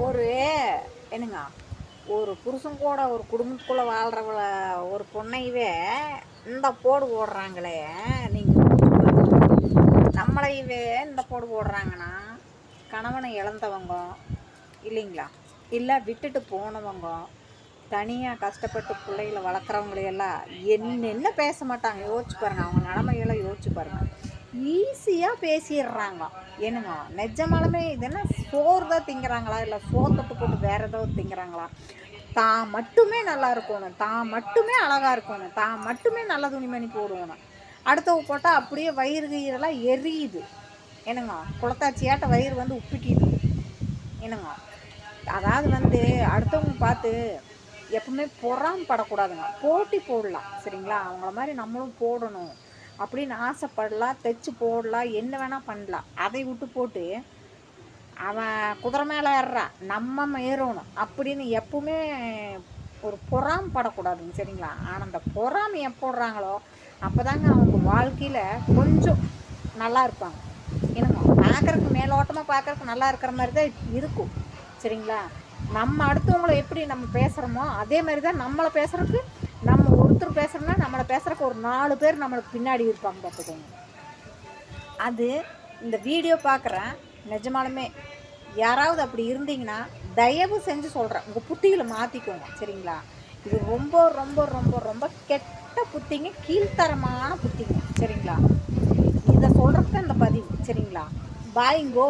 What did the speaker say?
ஒரு என்னங்க ஒரு புருஷன் கூட ஒரு குடும்பத்துக்குள்ளே வாழ்கிறவள ஒரு பொண்ணையவே இந்த போடு போடுறாங்களே நீங்கள் நம்மளையவே இந்த போடு போடுறாங்கன்னா கணவனை இழந்தவங்க இல்லைங்களா? இல்லை விட்டுட்டு போனவங்க தனியாக கஷ்டப்பட்டு பிள்ளைகளை வளர்க்குறவங்களையெல்லாம் என்னென்ன பேச மாட்டாங்க யோசிச்சு பாருங்கள் அவங்க நிலமையெல்லாம் யோசிச்சு பாருங்கள் ஈஸியாக பேசிடுறாங்க. என்னங்க நிஜமாலுமே இது என்ன சோறு தான் திங்கிறாங்களா? இல்லை சோத்தட்டு போட்டு வேறு ஏதாவது திங்கிறாங்களா? தான் மட்டுமே நல்லா இருக்கணும். தான் மட்டுமே அழகாக இருக்கணும். தான் மட்டுமே நல்ல துணிமணி போடணும் அடுத்தவங்க போட்டால் அப்படியே வயிறு கயிறெல்லாம் எரியுது. என்னங்க குளத்தாச்சியாட்ட வயிறு வந்து உப்பிக்கிது என்னங்க அதாவது வந்து அடுத்தவங்க பார்த்து எப்பவுமே பொறாமப்படக்கூடாதுங்க. போட்டி போடலாம் சரிங்களா? அவங்கள மாதிரி நம்மளும் போடணும். அப்படின்னு ஆசைப்படலாம் தைச்சு போடலாம் என்ன வேணால் பண்ணலாம். அதை விட்டு போட்டு அவன் குதிரை மேலே ஏறுறான் நம்ம ஏறணும் அப்படின்னு எப்பவுமே ஒரு பொறாமப்படக்கூடாதுங்க சரிங்களா? ஆனால் அந்த பொறாமை எப்போடுறாங்களோ அப்போ தாங்க அவங்க வாழ்க்கையில் கொஞ்சம் நல்லா இருப்பாங்க. என்னங்க பார்க்குறக்கு மேலோட்டமாக பார்க்குறக்கு நல்லா இருக்கிற மாதிரி தான் இருக்கும் சரிங்களா? நம்ம அடுத்தவங்களை எப்படி நம்ம பேசுகிறோமோ அதே மாதிரி தான் நம்மளை பேசுகிறதுக்கு நம்ம ஒருத்தர் பேசுகிறோம்னா நம்மளை பேசுகிறக்கு ஒரு நாலு பேர் நம்மளுக்கு பின்னாடி இருப்பாங்க பார்த்துக்கோங்க. அது இந்த வீடியோ பார்க்குறேன் நிஜமாலுமே. யாராவது அப்படி இருந்தீங்கன்னா தயவு செஞ்சு சொல்கிறேன் உங்கள் புத்திகளை மாற்றிக்கோங்க சரிங்களா? இது ரொம்ப ரொம்ப ரொம்ப ரொம்ப கெட்ட புத்திங்க கீழ்த்தரமான புத்திங்க சரிங்களா? இதை சொல்கிறதுக்கு அந்த பதிவு சரிங்களா? பாய்ங்கோ!